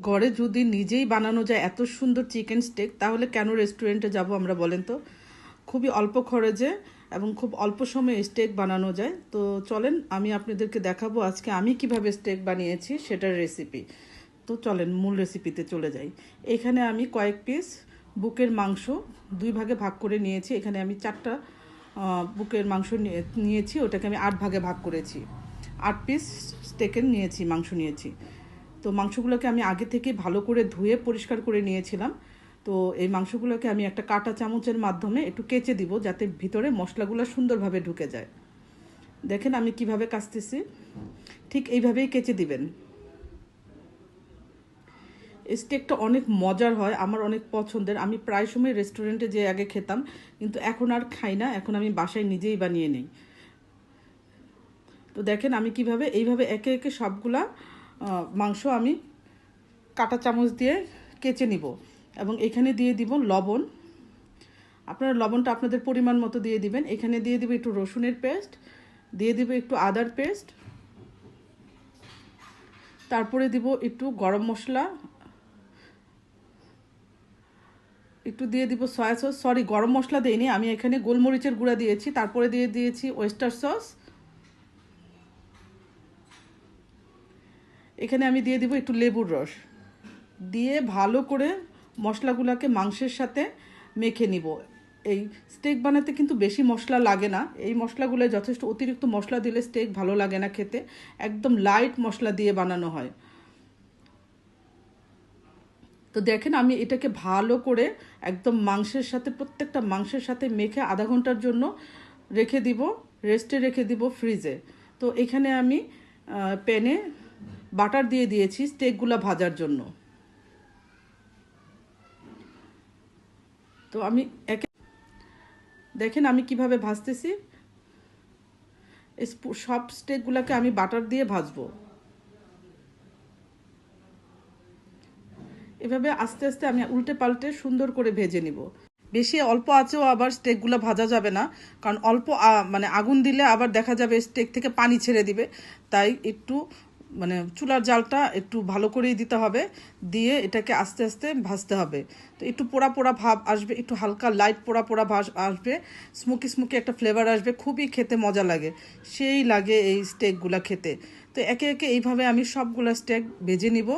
ঘরে যদি নিজেই বানানো যায় এত সুন্দর চিকেন স্টেক, তাহলে কেন রেস্টুরেন্টে যাব আমরা বলেন তো? খুবই অল্প খরচে এবং খুব অল্প সময়ে স্টেক বানানো যায়। তো চলেন আমি আপনাদেরকে দেখাবো আজকে আমি কীভাবে স্টেক বানিয়েছি সেটার রেসিপি। তো চলেন মূল রেসিপিতে চলে যাই। এখানে আমি কয়েক পিস বুকের মাংস দুই ভাগে ভাগ করে নিয়েছি। এখানে আমি চারটা বুকের মাংস নিয়ে- নিয়েছি, ওটাকে আমি আট ভাগে ভাগ করেছি। আট পিস স্টেকের নিয়েছি, মাংস নিয়েছি। তো মাংসগুলোকে আমি আগে থেকে ভালো করে ধুয়ে পরিষ্কার করে নিয়েছিলাম। তো এই মাংসগুলোকে আমি একটা কাঁটা চামচের মাধ্যমে একটু কেচে দিব যাতে ভিতরে মশলাগুলো সুন্দরভাবে ঢুকে যায়। দেখেন আমি কীভাবে কাচতেছি। ঠিক এইভাবেই কেচে দিবেন। স্টেকটা অনেক মজার হয়, আমার অনেক পছন্দের। আমি প্রায় সময় রেস্টুরেন্টে যে আগে খেতাম, কিন্তু এখন আর খাই না, এখন আমি বাসায় নিজেই বানিয়ে নিই। তো দেখেন আমি কীভাবে, এইভাবে একে একে সবগুলা মাংস আমি কাটা চামচ দিয়ে কেচে নিব এবং এখানে দিয়ে দিব লবণ। আপনারা লবণটা আপনাদের পরিমাণ মতো দিয়ে দিবেন। এখানে দিয়ে দিব একটু রসুনের পেস্ট, দিয়ে দিব একটু আদার পেস্ট। তারপরে দিব একটু গরম মশলা। একটু দিয়ে দিব সয়া সস। সরি, গরম মশলা দিইনি, আমি এখানে গোলমরিচের গুঁড়া দিয়েছি। তারপরে দিয়ে দিয়েছি ওয়েস্টার সস। এখানে আমি দিয়ে দিব একটু লেবুর রস। দিয়ে ভালো করে মশলাগুলোকে মাংসের সাথে মেখে নিব। এই স্টেক বানাতে কিন্তু বেশি মশলা লাগে না। এই মশলাগুলো যথেষ্ট অতিরিক্ত মশলা দিলে স্টেক ভালো লাগে না খেতে। একদম লাইট মশলা দিয়ে বানানো হয়। তো দেখেন আমি এটাকে ভালো করে একদম মাংসের সাথে, প্রত্যেকটা মাংসের সাথে মেখে আধা ঘণ্টার জন্য রেখে দিব। রেস্টে রেখে দিব ফ্রিজে তো এখানে আমি প্যানে বাটার দিয়ে দিয়েছি স্টেকগুলো ভাজার জন্য। তো আমি একে দেখেন আমি কীভাবে ভাজতেছি। সব স্টেকগুলোকে আমি বাটার দিয়ে ভাজবো। এভাবে আস্তে আস্তে আমি উল্টে পাল্টে সুন্দর করে ভেজে নিব। বেশি অল্প আছেও আবার স্টেকগুলো ভাজা যাবে না, কারণ অল্প মানে আগুন দিলে আবার দেখা যাবে স্টেক থেকে পানি ছেড়ে দিবে, তাই একটু মানে চুলার জালটা একটু ভালো করেই দিতে হবে, দিয়ে এটাকে আস্তে আস্তে ভাজতে হবে। তো একটু পোড়া পোড়া ভাব আসবে, একটু হালকা লাইট পোড়া পোড়া ভাস আসবে স্মোকি স্মোকি একটা ফ্লেভার আসবে, খুবই খেতে মজা লাগে। সেই লাগে এই স্টেকগুলো খেতে। তো একে একে এইভাবে আমি সবগুলো স্টেক ভেজে নিব।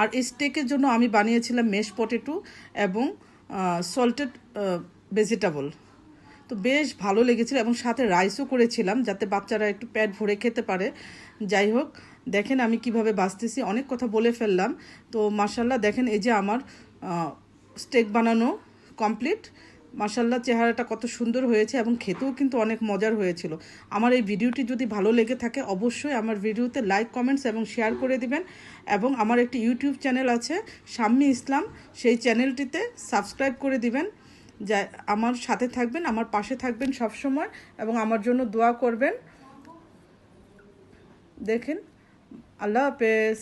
আর এই স্টেকের জন্য আমি বানিয়েছিলাম মেশ পটেটো এবং সল্টেড ভেজিটেবল তো বেশ ভালো লেগেছিল এবং সাথে রাইসও করেছিলাম যাতে বাচ্চারা একটু পেট ভরে খেতে পারে। যাই হোক, দেখেন আমি কীভাবে বাঁচতেছি, অনেক কথা বলে ফেললাম। তো মার্শাল্লাহ দেখেন এই যে আমার স্টেক বানানো কমপ্লিট মার্শাল্লাহ চেহারাটা কত সুন্দর হয়েছে এবং খেতেও কিন্তু অনেক মজার হয়েছিল। আমার এই ভিডিওটি যদি ভালো লেগে থাকে, অবশ্যই আমার ভিডিওতে লাইক কমেন্টস এবং শেয়ার করে দিবেন। এবং আমার একটি ইউটিউব চ্যানেল আছে শাম্মী ইসলাম। সেই চ্যানেলটিতে সাবস্ক্রাইব করে দিবেন। যা, আমার সাথে থাকবেন, আমার পাশে থাকবেন সব সময় এবং আমার জন্য দোয়া করবেন। দেখেন, আল্লাহ হাফেজ।